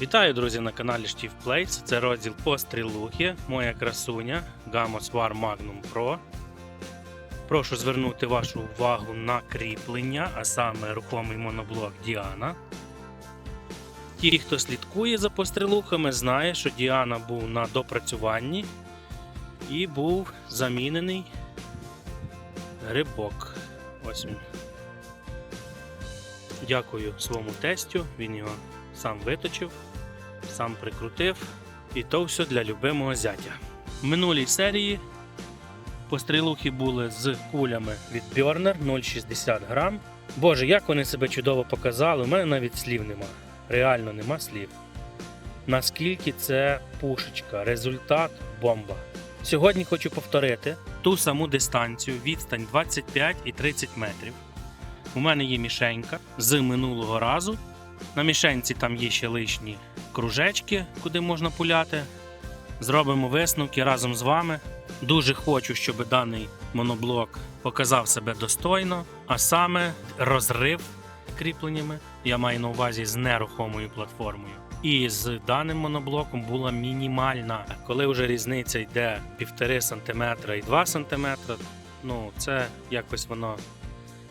Вітаю, друзі, на каналі Штів Плейс. Це розділ пострілухи, моя красуня Gamos War Magnum Pro. Прошу звернути вашу увагу на кріплення, а саме рухомий моноблок Діана. Ті, хто слідкує за пострілухами, знає, що Діана був на допрацюванні і був замінений грибок. Ось він. Дякую своєму тестю, він його сам виточив, сам прикрутив. І то все для любимого зятя. В минулій серії пострілухи були з кулями від Björner 0,60 грам. Боже, як вони себе чудово показали, у мене навіть слів нема. Реально нема слів. Наскільки це пушечка, результат бомба. Сьогодні хочу повторити ту саму дистанцію, відстань 25 і 30 метрів. У мене є мішенька з минулого разу. На мішенці там є ще лишні кружечки, куди можна пуляти. Зробимо висновки разом з вами. Дуже хочу, щоб даний моноблок показав себе достойно, а саме розрив кріпленнями. Я маю на увазі з нерухомою платформою. І з даним моноблоком була мінімальна. Коли вже різниця йде 1,5 см і 2 см, ну це якось воно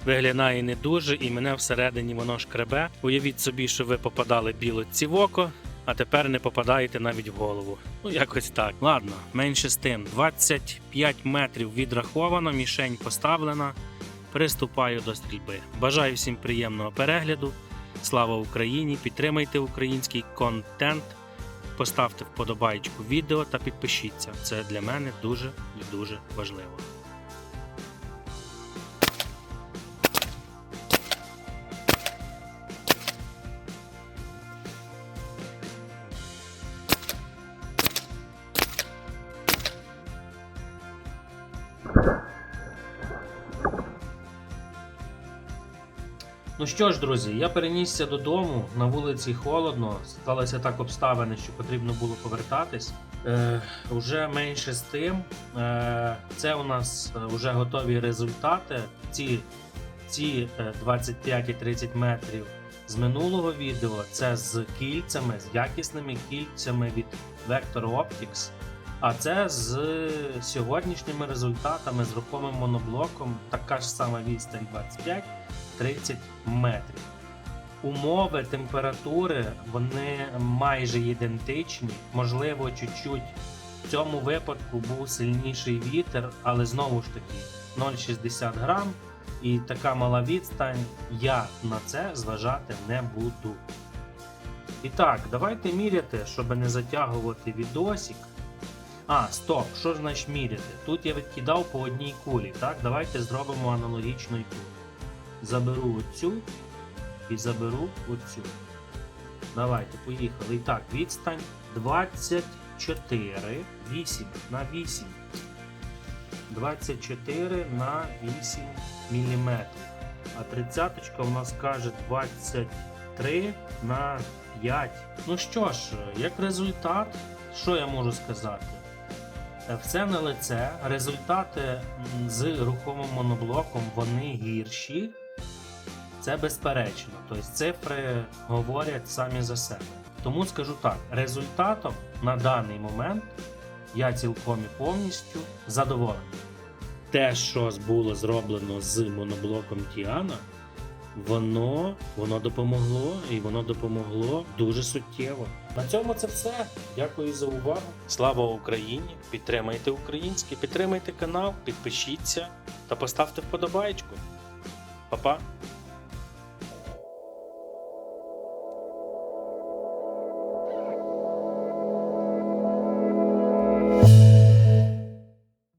виглядає не дуже, і мене всередині воно шкребе. Уявіть собі, що ви попадали білоці в око, а тепер не попадаєте навіть в голову. Ну, якось так. Ладно, менше з тим. 25 метрів відраховано, мішень поставлена. Приступаю до стрільби. Бажаю всім приємного перегляду. Слава Україні! Підтримайте український контент. Поставте вподобайку відео та підпишіться. Це для мене дуже і дуже важливо. Ну що ж, друзі, я перенісся додому. На вулиці холодно. Сталося так обставини, що потрібно було повертатись. Е, Уже менше з тим. Е, Це у нас е, вже готові результати. Ці, ці е, 25 і 30 метрів з минулого відео. Це з кільцями, з якісними кільцями від Vector Optics. А це з сьогоднішніми результатами з рухомим моноблоком. Така ж сама відстань 25. 30 метрів. Умови температури вони майже ідентичні. Можливо, чуть-чуть в цьому випадку був сильніший вітер, але знову ж таки 0,60 грам і така мала відстань. Я на це зважати не буду. І так, давайте міряти, щоб не затягувати відосик. А, стоп, що значить міряти? Тут я відкидав по одній кулі. Так, давайте зробимо аналогічно і тут заберу оцю і заберу оцю. Давайте, поїхали. І так, відстань 24, 8 на 8. 24 на 8 мм. А 30 у нас каже 23 на 5. Ну що ж, як результат, що я можу сказати? Е, Все на лице. Результати з рухомим моноблоком вони гірші. Це безперечно. Тобто цифри говорять самі за себе. Тому скажу так: результатом на даний момент я цілком і повністю задоволений. Те, що було зроблено з моноблоком Тіана, воно, воно допомогло і воно допомогло дуже суттєво. На цьому це все. Дякую за увагу. Слава Україні! Підтримайте українське, підтримайте канал, підпишіться та поставте вподобайку. Па-па!